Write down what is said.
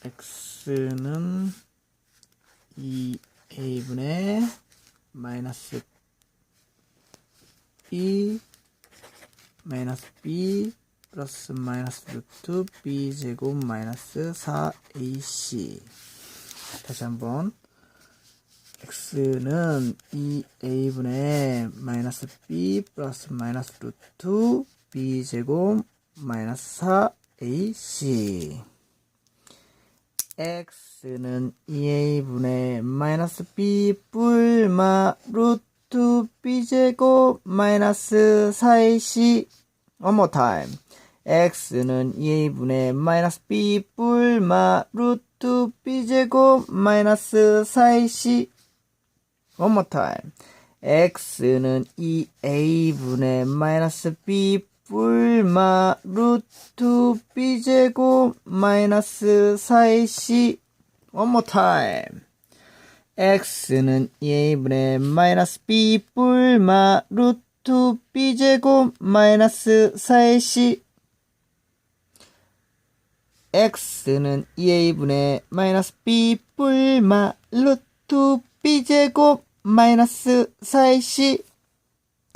x는 2a분의 마이너스 b 마이너스 b 플러스 마이너스 루트 b 제곱 마이너스 4ac 다시 한번. X는 2a분의 마이너스 b 플러스 마이너스 루트 b 제곱 마이너스 4ac x는 2a분의 마이너스 b 뿔마 루트 b 제곱 마이너스 4ac One more time. x는 2a분의 마이너스 b 뿔마 루트 b 제곱 마이너스 4ac One more time. x는 2a분의 마이너스 b 뿔마 루트 b 제곱 마이너스 4ac One more time. x는 2a분의 마이너스 b 뿔마 루트 b 제곱 마이너스 4ac x는 2a분의 마이너스 b 뿔마 루트 b 제곱 마이너스 4ac